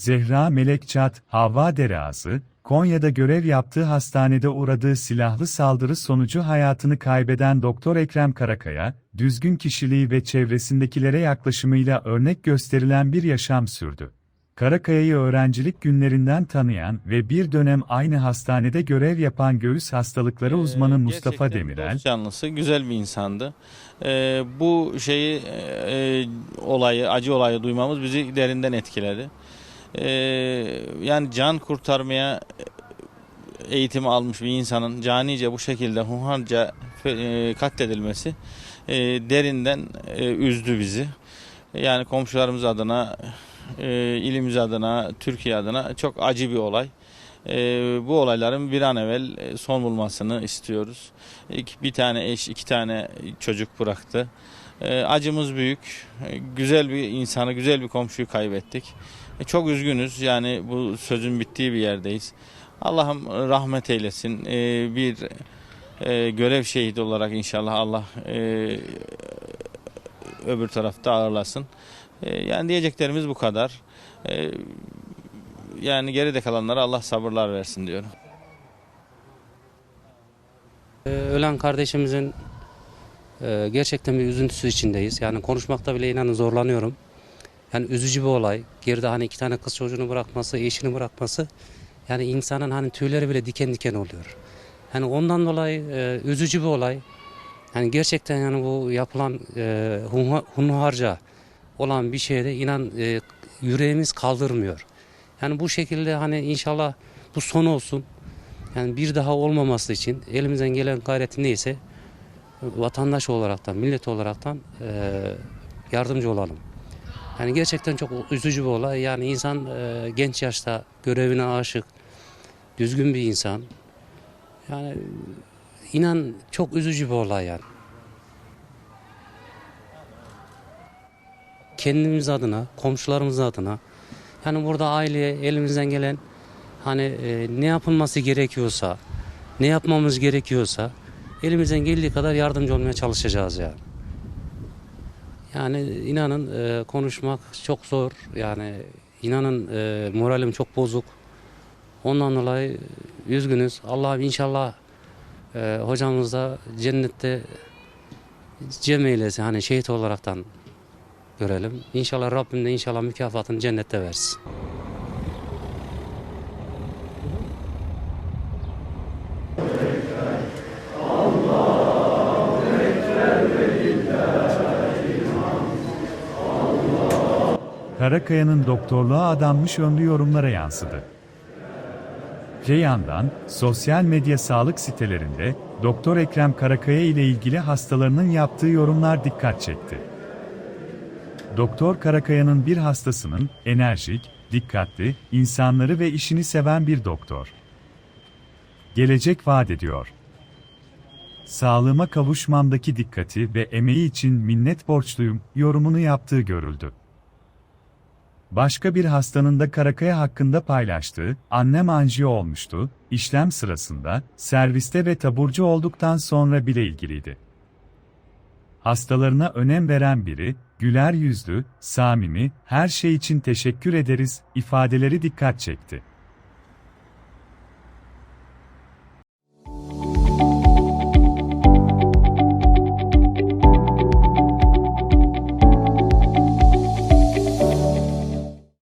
Zehra Melek Çat, Havva Dereazı, Konya'da görev yaptığı hastanede uğradığı silahlı saldırı sonucu hayatını kaybeden Doktor Ekrem Karakaya, düzgün kişiliği ve çevresindekilere yaklaşımıyla örnek gösterilen bir yaşam sürdü. Karakaya'yı öğrencilik günlerinden tanıyan ve bir dönem aynı hastanede görev yapan göğüs hastalıkları uzmanı Ee, Mustafa Demirel, canlısı, güzel bir insandı. Ee, bu şeyi, e, olayı, acı olayı duymamız bizi derinden etkiledi. Ee, yani can kurtarmaya eğitimi almış bir insanın canice bu şekilde hunharca e, katledilmesi e, derinden e, üzdü bizi. Yani komşularımız adına, e, ilimiz adına, Türkiye adına çok acı bir olay. E, bu olayların bir an evvel e, son bulmasını istiyoruz. Bir tane eş, iki tane çocuk bıraktı. E, acımız büyük. E, güzel bir insanı, güzel bir komşuyu kaybettik. E, çok üzgünüz. Yani bu sözün bittiği bir yerdeyiz. Allah'ım rahmet eylesin. Bir e, görev şehidi olarak inşallah Allah öbür tarafta ağırlasın. Yani diyeceklerimiz bu kadar. E, yani geride kalanlara Allah sabırlar versin diyorum. Ee, Ölen kardeşimizin e, gerçekten bir üzüntüsü içindeyiz. Yani konuşmakta bile inanın zorlanıyorum. Yani üzücü bir olay. Geride hani iki tane kız çocuğunu bırakması, eşini bırakması. Yani insanın hani tüyleri bile diken diken oluyor. Yani ondan dolayı e, üzücü bir olay. Yani gerçekten yani bu yapılan e, hunha- hunharca olan bir şeyde inan e, yüreğimiz kaldırmıyor. Yani bu şekilde hani inşallah bu son olsun. Yani bir daha olmaması için elimizden gelen gayreti neyse vatandaş olaraktan, millet olaraktan eee yardımcı olalım. Yani gerçekten çok üzücü bir olay. Yani insan eee, genç yaşta görevine aşık, düzgün bir insan. Yani inan çok üzücü bir olay yani. Kendimiz adına, komşularımız adına yani burada aileye elimizden gelen hani e, ne yapılması gerekiyorsa, ne yapmamız gerekiyorsa elimizden geldiği kadar yardımcı olmaya çalışacağız yani. Yani inanın e, konuşmak çok zor. Yani inanın e, moralim çok bozuk. Ondan dolayı üzgünüz. Allah'ım inşallah e, hocamız da cennette cem eylesin. Hani şehit olaraktan görelim. İnşallah Rabbim de inşallah mükafatını cennette versin. Karakaya'nın doktorluğa adanmış ömrü yorumlara yansıdı. Öte yandan, sosyal medya sağlık sitelerinde, Doktor Ekrem Karakaya ile ilgili hastalarının yaptığı yorumlar dikkat çekti. Doktor Karakaya'nın bir hastasının, enerjik, dikkatli, insanları ve işini seven bir doktor. Gelecek vaat ediyor. Sağlığıma kavuşmamdaki dikkati ve emeği için minnet borçluyum, yorumunu yaptığı görüldü. Başka bir hastanın da Karakaya hakkında paylaştığı, annem anjiyo olmuştu, işlem sırasında, serviste ve taburcu olduktan sonra bile ilgiliydi. Hastalarına önem veren biri, güler yüzlü, samimi, her şey için teşekkür ederiz, ifadeleri dikkat çekti.